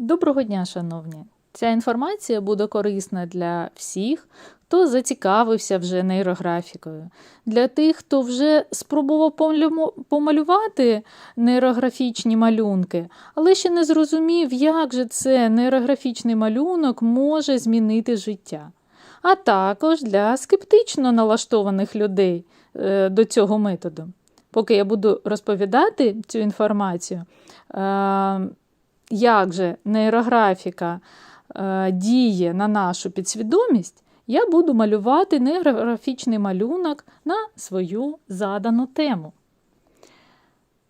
Доброго дня, шановні! Ця інформація буде корисна для всіх, хто зацікавився вже нейрографікою, для тих, хто вже спробував помалювати нейрографічні малюнки, але ще не зрозумів, як же це нейрографічний малюнок може змінити життя. А також для скептично налаштованих людей е, до цього методу. Поки я буду розповідати цю інформацію, е, як же нейрографіка е, діє на нашу підсвідомість, я буду малювати нейрографічний малюнок на свою задану тему.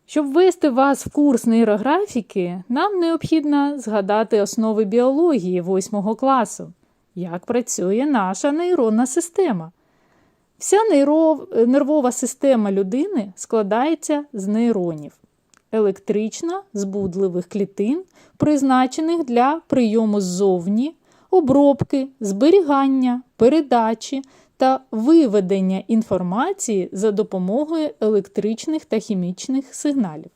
Щоб ввести вас в курс нейрографіки, нам необхідно згадати основи біології 8 класу, як працює наша нейронна система. Вся нейро- нервова система людини складається з нейронів електрично збудливих клітин, призначених для прийому ззовні, обробки, зберігання, передачі та виведення інформації за допомогою електричних та хімічних сигналів.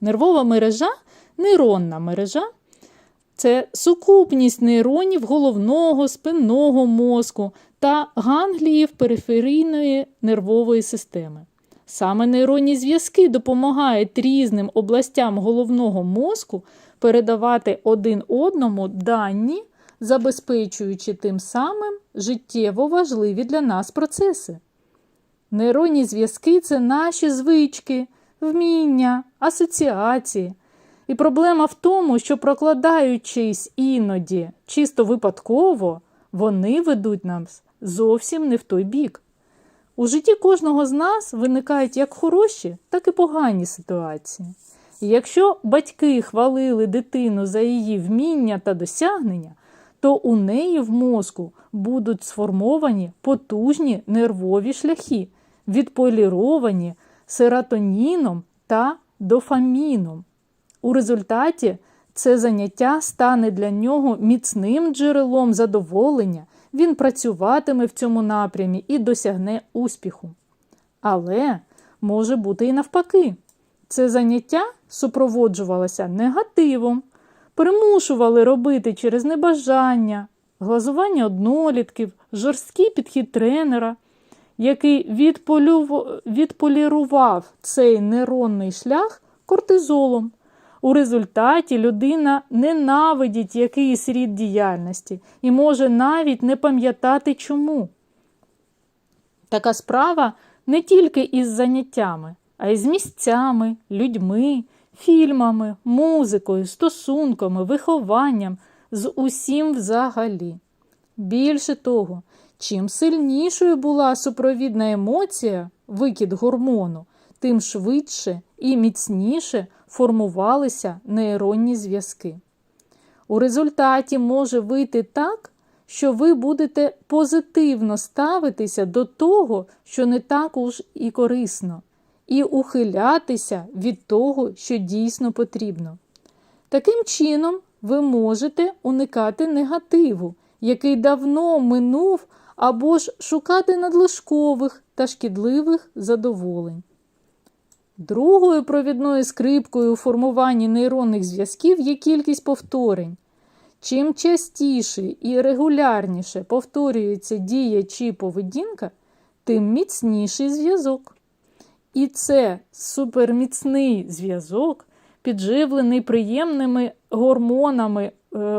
Нервова мережа нейронна мережа це сукупність нейронів головного, спинного мозку та гангліїв периферійної нервової системи. Саме нейронні зв'язки допомагають різним областям головного мозку передавати один одному дані, забезпечуючи тим самим життєво важливі для нас процеси. Нейронні зв'язки це наші звички, вміння, асоціації. І проблема в тому, що прокладаючись іноді чисто випадково, вони ведуть нас зовсім не в той бік. У житті кожного з нас виникають як хороші, так і погані ситуації. І якщо батьки хвалили дитину за її вміння та досягнення, то у неї в мозку будуть сформовані потужні нервові шляхи, відполіровані серотоніном та дофаміном. У результаті це заняття стане для нього міцним джерелом задоволення, він працюватиме в цьому напрямі і досягне успіху. Але може бути і навпаки. Це заняття супроводжувалося негативом, примушували робити через небажання, глазування однолітків, жорсткий підхід тренера, який відполюв- відполірував цей нейронний шлях кортизолом. У результаті людина ненавидить якийсь рід діяльності і може навіть не пам'ятати чому. Така справа не тільки із заняттями, а й з місцями, людьми, фільмами, музикою, стосунками, вихованням, з усім взагалі. Більше того, чим сильнішою була супровідна емоція, викид гормону, тим швидше і міцніше формувалися нейронні зв'язки. У результаті може вийти так, що ви будете позитивно ставитися до того, що не так уж і корисно, і ухилятися від того, що дійсно потрібно. Таким чином, ви можете уникати негативу, який давно минув, або ж шукати надлишкових та шкідливих задоволень. Другою провідною скрипкою у формуванні нейронних зв'язків є кількість повторень. Чим частіше і регулярніше повторюється дія чи поведінка, тим міцніший зв'язок. І це суперміцний зв'язок, підживлений приємними гормонами, е,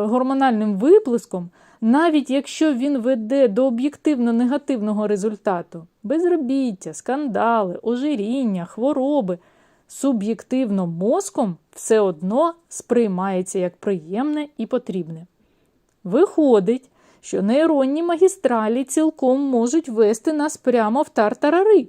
гормональним виплеском, навіть якщо він веде до об'єктивно негативного результату безробіття, скандали, ожиріння, хвороби, суб'єктивно мозком все одно сприймається як приємне і потрібне. Виходить, що нейронні магістралі цілком можуть вести нас прямо в тартарари,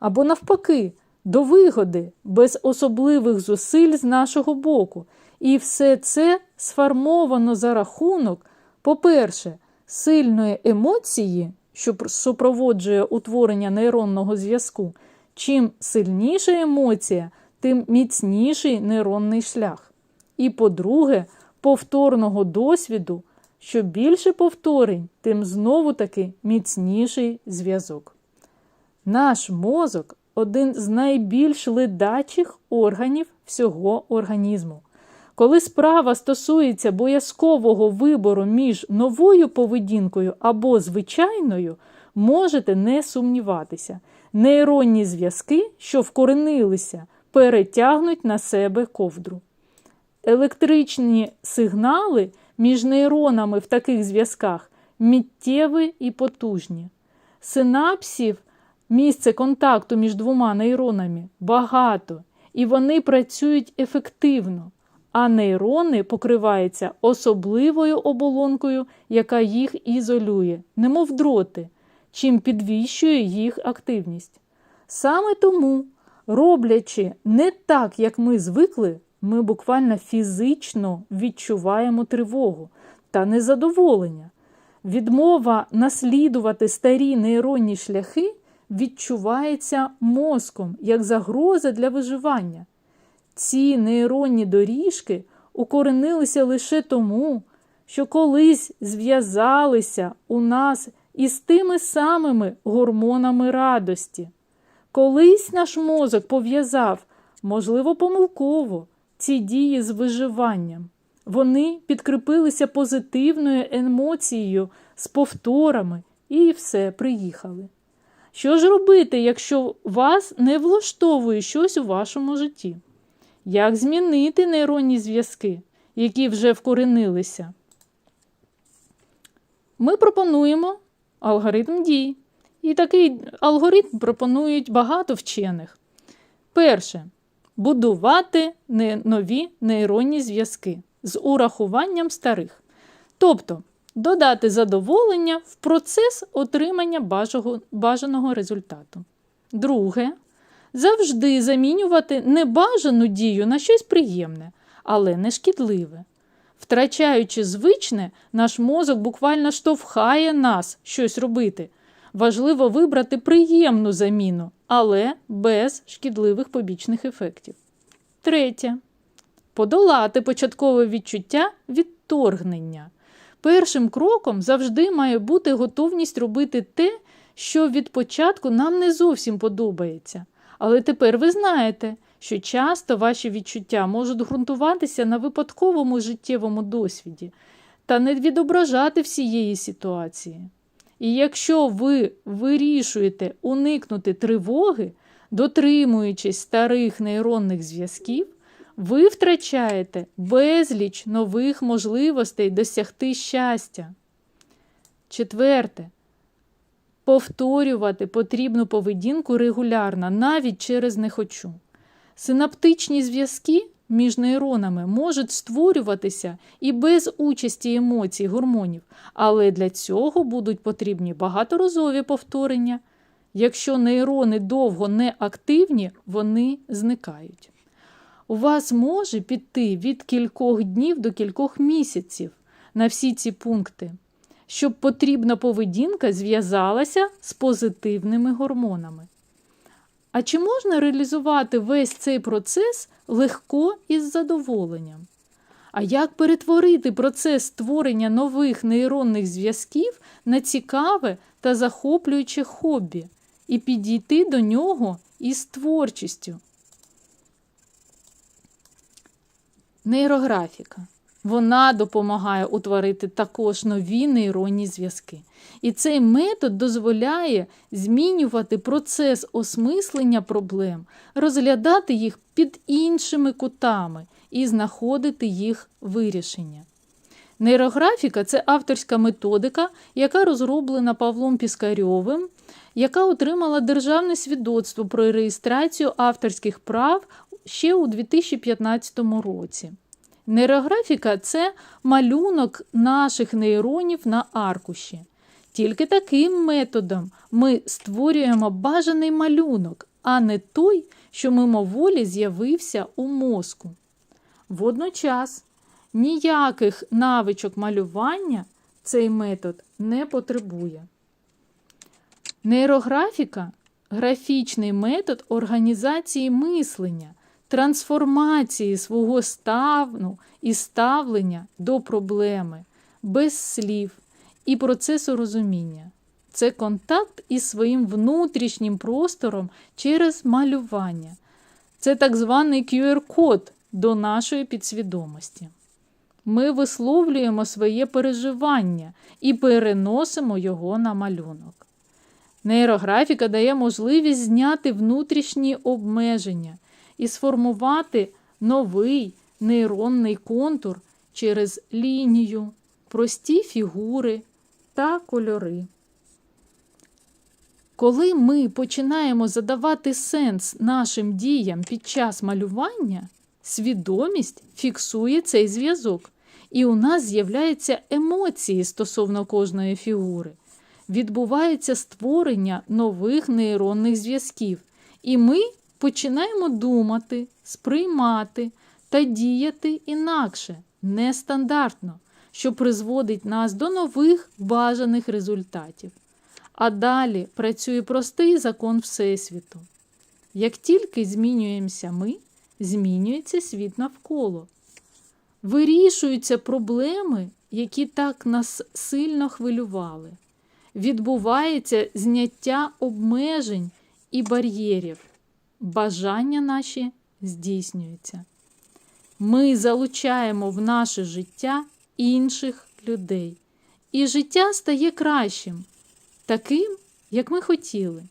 або навпаки, до вигоди, без особливих зусиль з нашого боку. І все це сформовано за рахунок, по-перше, сильної емоції, що супроводжує утворення нейронного зв'язку. Чим сильніша емоція, тим міцніший нейронний шлях. І, по-друге, повторного досвіду, що більше повторень, тим знову таки міцніший зв'язок. Наш мозок один з найбільш ледачих органів всього організму. Коли справа стосується боязкового вибору між новою поведінкою або звичайною, можете не сумніватися. Нейронні зв'язки, що вкоренилися, перетягнуть на себе ковдру. Електричні сигнали між нейронами в таких зв'язках миттєві і потужні. Синапсів, місце контакту між двома нейронами багато, і вони працюють ефективно, а нейрони покриваються особливою оболонкою, яка їх ізолює, немов дроти, чим підвищує їх активність. Саме тому, роблячи не так, як ми звикли, ми буквально фізично відчуваємо тривогу та незадоволення. Відмова наслідувати старі нейронні шляхи відчувається мозком як загроза для виживання. Ці нейронні доріжки укоренилися лише тому, що колись зв'язалися у нас із тими самими гормонами радості. Колись наш мозок пов'язав, можливо, помилково, ці дії з виживанням. Вони підкріпилися позитивною емоцією з повторами і все приїхали. Що ж робити, якщо вас не влаштовує щось у вашому житті? Як змінити нейронні зв'язки, які вже вкоренилися? Ми пропонуємо алгоритм дій. І такий алгоритм пропонують багато вчених. Перше будувати нові нейронні зв'язки з урахуванням старих. Тобто додати задоволення в процес отримання бажаного результату. Друге, завжди замінювати небажану дію на щось приємне, але не шкідливе. Втрачаючи звичне, наш мозок буквально штовхає нас щось робити. Важливо вибрати приємну заміну, але без шкідливих побічних ефектів. Третє. Подолати початкове відчуття відторгнення. Першим кроком завжди має бути готовність робити те, що від початку нам не зовсім подобається. Але тепер ви знаєте, що часто ваші відчуття можуть ґрунтуватися на випадковому життєвому досвіді та не відображати всієї ситуації. І якщо ви вирішуєте уникнути тривоги, дотримуючись старих нейронних зв'язків, ви втрачаєте безліч нових можливостей досягти щастя. Четверте. Повторювати потрібну поведінку регулярно, навіть через не хочу. Синаптичні зв'язки між нейронами можуть створюватися і без участі емоцій, гормонів, але для цього будуть потрібні багаторазові повторення. Якщо нейрони довго не активні, вони зникають. У вас може піти від кількох днів до кількох місяців на всі ці пункти, щоб потрібна поведінка зв'язалася з позитивними гормонами. А чи можна реалізувати весь цей процес легко і з задоволенням? А як перетворити процес створення нових нейронних зв'язків на цікаве та захоплююче хобі і підійти до нього із творчістю? Нейрографіка. Вона допомагає утворити також нові нейронні зв'язки. І цей метод дозволяє змінювати процес осмислення проблем, розглядати їх під іншими кутами і знаходити їх вирішення. Нейрографіка це авторська методика, яка розроблена Павлом Піскарьовим, яка отримала державне свідоцтво про реєстрацію авторських прав ще у 2015 році. Нейрографіка це малюнок наших нейронів на аркуші. Тільки таким методом ми створюємо бажаний малюнок, а не той, що мимоволі з'явився у мозку. Водночас ніяких навичок малювання цей метод не потребує. Нейрографіка графічний метод організації мислення трансформації свого ставну і ставлення до проблеми без слів і процесу розуміння. Це контакт із своїм внутрішнім простором через малювання. Це так званий QR-код до нашої підсвідомості. Ми висловлюємо своє переживання і переносимо його на малюнок. Нейрографіка дає можливість зняти внутрішні обмеження і сформувати новий нейронний контур через лінію, прості фігури та кольори. Коли ми починаємо задавати сенс нашим діям під час малювання, свідомість фіксує цей зв'язок, і у нас з'являються емоції стосовно кожної фігури. Відбувається створення нових нейронних зв'язків, і ми починаємо думати, сприймати та діяти інакше, нестандартно, що призводить нас до нових бажаних результатів. А далі працює простий закон Всесвіту. Як тільки змінюємося ми, змінюється світ навколо. Вирішуються проблеми, які так нас сильно хвилювали. Відбувається зняття обмежень і бар'єрів. Бажання наші здійснюються. Ми залучаємо в наше життя інших людей, і життя стає кращим, таким, як ми хотіли,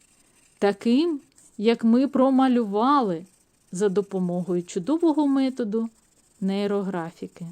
таким, як ми промалювали за допомогою чудового методу нейрографіки.